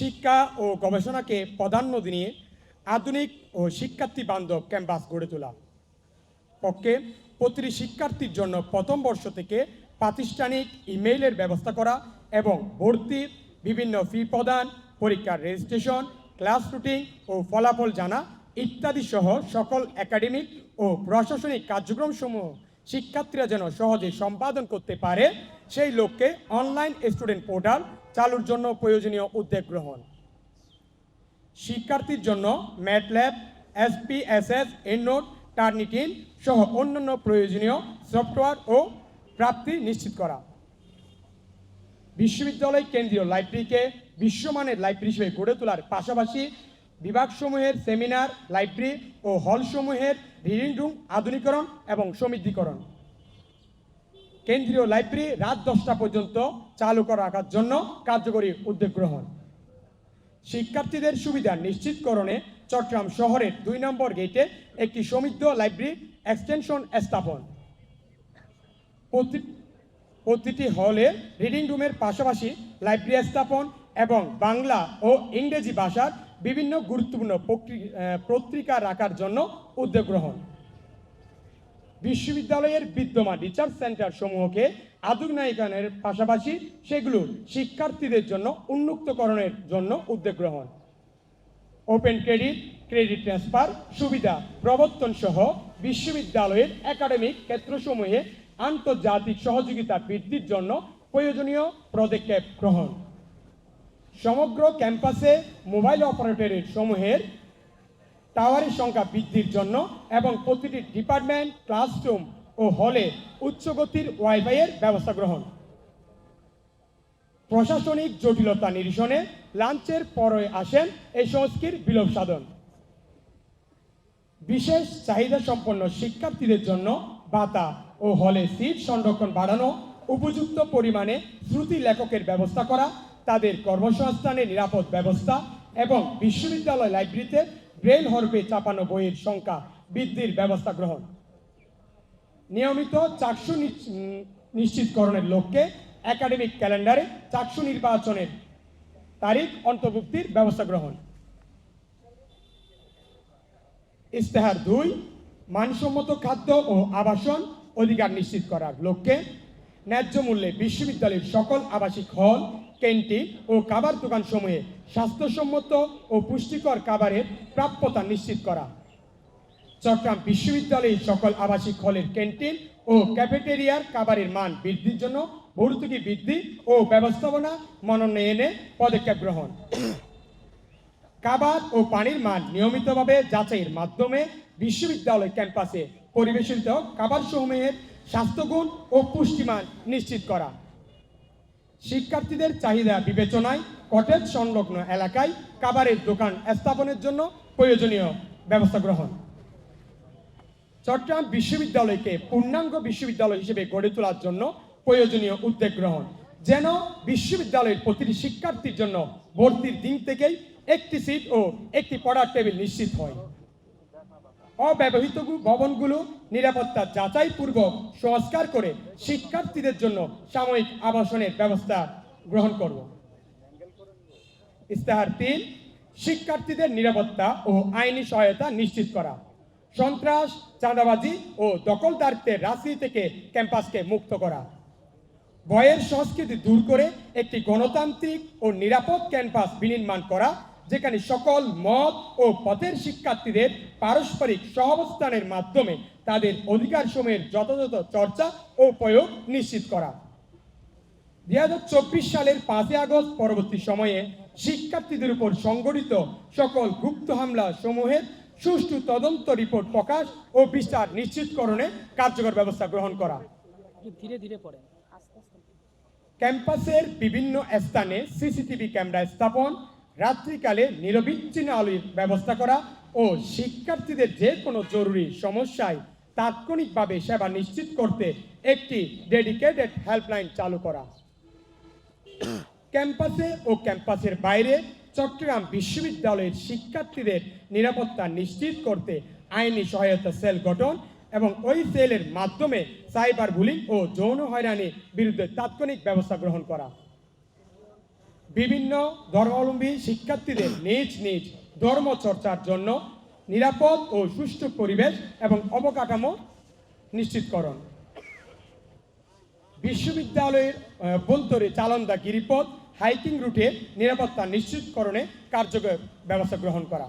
শিক্ষা ও গবেষণাকে প্রাধান্য দিয়ে আধুনিক ও শিক্ষার্থী বান্ধব ক্যাম্পাস গড়ে তোলা। পক্ষে প্রতিটি শিক্ষার্থীর জন্য প্রথম বর্ষ থেকে প্রাতিষ্ঠানিক ইমেইলের ব্যবস্থা করা এবং ভর্তি, বিভিন্ন ফি প্রদান, পরীক্ষার রেজিস্ট্রেশন, ক্লাস রুটিন ও ফলাফল জানা ইত্যাদি সহ সকল একাডেমিক ও প্রশাসনিক কার্যক্রমসমূহ শিক্ষার্থীরা যেন সহজে সম্পাদন করতে পারে, সেই লক্ষ্যে অনলাইন স্টুডেন্ট পোর্টাল চালুর জন্য প্রয়োজনীয় উদ্যোগ গ্রহণ। শিক্ষার্থীর জন্য ম্যাটল্যাব এসপিএসএস এননোট, টার্নিটিন সহ অন্যান্য প্রয়োজনীয় সফটওয়্যার ও প্রাপ্তি নিশ্চিত করা। বিশ্ববিদ্যালয় কেন্দ্রীয় লাইব্রেরিকে বিশ্বমানের লাইব্রেরি হিসেবে গড়ে তোলার পাশাপাশি বিভাগসমূহের সেমিনার, লাইব্রেরি ও হলসমূহের রিডিং রুম আধুনিকরণ এবং সমৃদ্ধিকরণ। কেন্দ্রীয় লাইব্রেরি রাত দশটা পর্যন্ত চালু করা রাখার জন্য কার্যকরী উদ্যোগ গ্রহণ। শিক্ষার্থীদের সুবিধা নিশ্চিতকরণে চট্টগ্রাম শহরের দুই নম্বর গেটে একটি সমৃদ্ধ লাইব্রেরি এক্সটেনশন স্থাপন। প্রতি- প্রতিটি হলে রিডিং রুমের পাশাপাশি লাইব্রেরি স্থাপন এবং বাংলা ও ইংরেজি ভাষার বিভিন্ন গুরুত্বপূর্ণ পত্রিকা রাখার জন্য উদ্যোগ গ্রহণ। বিশ্ববিদ্যালয়ের বিদ্যমান রিসার্চ সেন্টার সমূহকে আধুনিকায়নের পাশাপাশি সেগুলো শিক্ষার্থীদের জন্য উন্মুক্তকরণের জন্য উদ্যোগ গ্রহণ। ওপেন ক্রেডিট ক্রেডিট ট্রান্সফার সুবিধা প্রবর্তন সহ বিশ্ববিদ্যালয়ের একাডেমিক ক্ষেত্রসমূহে আন্তর্জাতিক সহযোগিতা বৃদ্ধির জন্য প্রয়োজনীয় পদক্ষেপ গ্রহণ। সমগ্র ক্যাম্পাসে মোবাইল অপারেটরের সমূহের টাওয়ারের সংখ্যা বৃদ্ধির জন্য এবং প্রতিটি ডিপার্টমেন্ট, ক্লাসরুম ও হলে উচ্চগতির ওয়াইফাইয়ের ব্যবস্থা গ্রহণ। প্রশাসনিক জটিলতা নিরসনে লাঞ্চের পরে আসেন এই সংস্কৃতির বিলোপ সাধন। বিশেষ চাহিদা সম্পন্ন শিক্ষার্থীদের জন্য বাতা ও হলে সিট সংরক্ষণ বাড়ানো, উপযুক্ত পরিমাণে শ্রুতি লেখকের ব্যবস্থা করা, তাদের কর্মসংস্থানের নিরাপদ ব্যবস্থা এবং বিশ্ববিদ্যালয় লাইব্রেরিতে ব্রেল হরফে চাপানো বইয়ের সংখ্যা বৃদ্ধির ব্যবস্থা গ্রহণ। নিয়মিত চাকসু নিশ্চিতকরণের লক্ষ্যে একাডেমিক ক্যালেন্ডারে চাকসু নির্বাচনের তারিখ অন্তর্ভুক্তির ব্যবস্থা গ্রহণ। ইস্তেহার দুই, মানসম্মত খাদ্য ও আবাসন অধিকার নিশ্চিত করার লক্ষ্যে ন্যায্য মূল্যে বিশ্ববিদ্যালয়ের সকল আবাসিক হল ক্যান্টিন ও কাবার দোকানসমূহে স্বাস্থ্যসম্মত ও পুষ্টিকর খাবারের প্রাপ্যতা নিশ্চিত করা। চট্টগ্রাম বিশ্ববিদ্যালয়ের সকল আবাসিক হলের ক্যান্টিন ও ক্যাফেটেরিয়ার খাবারের মান বৃদ্ধির জন্য ভর্তুকি বৃদ্ধি ও ব্যবস্থাপনা মনোনয়নে পদক্ষেপ গ্রহণ। খাবার ও পানির মান নিয়মিতভাবে যাচাইয়ের মাধ্যমে বিশ্ববিদ্যালয় ক্যাম্পাসে পরিবেশিত খাবার সমূহের স্বাস্থ্যগুণ ও পুষ্টিমান নিশ্চিত করা। শিক্ষার্থীদের চাহিদা বিবেচনায় কটেজ সংলগ্ন এলাকায় খাবারের দোকান স্থাপনের জন্য প্রয়োজনীয় ব্যবস্থা গ্রহণ। চট্টগ্রাম বিশ্ববিদ্যালয়কে পূর্ণাঙ্গ বিশ্ববিদ্যালয় হিসেবে গড়ে তোলার জন্য প্রয়োজনীয় উদ্যোগ গ্রহণ। যেন বিশ্ববিদ্যালয়ের প্রতিটি শিক্ষার্থীর জন্য ভর্তির দিন থেকেই একটি সিট ও একটি পড়ার টেবিল নিশ্চিত হয়। অব্যবহৃত ভবনগুলো নিরাপত্তা যাচাই পূর্বক সংস্কার করে শিক্ষার্থীদের জন্য সাময়িক আবাসনের ব্যবস্থা গ্রহণ করব। ইস্তেহার তিন, শিক্ষার্থীদের নিরাপত্তা ও আইনি সহায়তা নিশ্চিত করা। সন্ত্রাস, চাঁদাবাজি ও দখলদারিত্বের রাজনীতি থেকে ক্যাম্পাসকে মুক্ত করা। ভয়ের সংস্কৃতি দূর করে একটি গণতান্ত্রিক ও নিরাপদ ক্যাম্পাস বিনির্মাণ করা যেখানে সকল মত ও পথের শিক্ষার্থীদের পারস্পরিক সহাবস্থানের মাধ্যমে তাদের অধিকার সময়ের যথাযথ চর্চা ও প্রয়োগ নিশ্চিত করা। দুই হাজার চব্বিশ সালের পাঁচই আগস্ট পরবর্তী সময়ে শিক্ষার্থীদের উপর সংগঠিত সকল গুপ্ত হামলা সমূহের সুষ্ঠু তদন্ত রিপোর্ট প্রকাশ ও বিস্তার নিশ্চিতকরণে কার্যকর ব্যবস্থা গ্রহণ করা। ধীরে ধীরে পড়েন। ক্যাম্পাসের বিভিন্ন স্থানে সিসিটিভি ক্যামেরা স্থাপন রাত্রিকালে নিরবিচ্ছিন্ন আলোর ব্যবস্থা করা ও শিক্ষার্থীদের যে কোনো জরুরি সমস্যায় তাৎক্ষণিকভাবে সেবা নিশ্চিত করতে একটি ডেডিকেটেড হেল্পলাইন চালু করা। ক্যাম্পাসে ও ক্যাম্পাসের বাইরে চট্টগ্রাম বিশ্ববিদ্যালয়ের শিক্ষার্থীদের নিরাপত্তা নিশ্চিত করতে আইনি সহায়তা সেল গঠন এবং ওই সেলের মাধ্যমে সাইবার বুলিং ও যৌন হয়রানির বিরুদ্ধে তাৎক্ষণিক ব্যবস্থা গ্রহণ করা। বিভিন্ন ধর্মাবলম্বী শিক্ষার্থীদের নিজ নিজ ধর্ম চর্চার জন্য নিরাপদ ও সুষ্ঠু পরিবেশ এবং অবকাঠামো নিশ্চিতকরণ। বিশ্ববিদ্যালয়ের বন্তরে চালন্দা গিরিপথ হাইকিং রুটে নিরাপত্তা নিশ্চিতকরণে কার্যকর ব্যবস্থা গ্রহণ করা।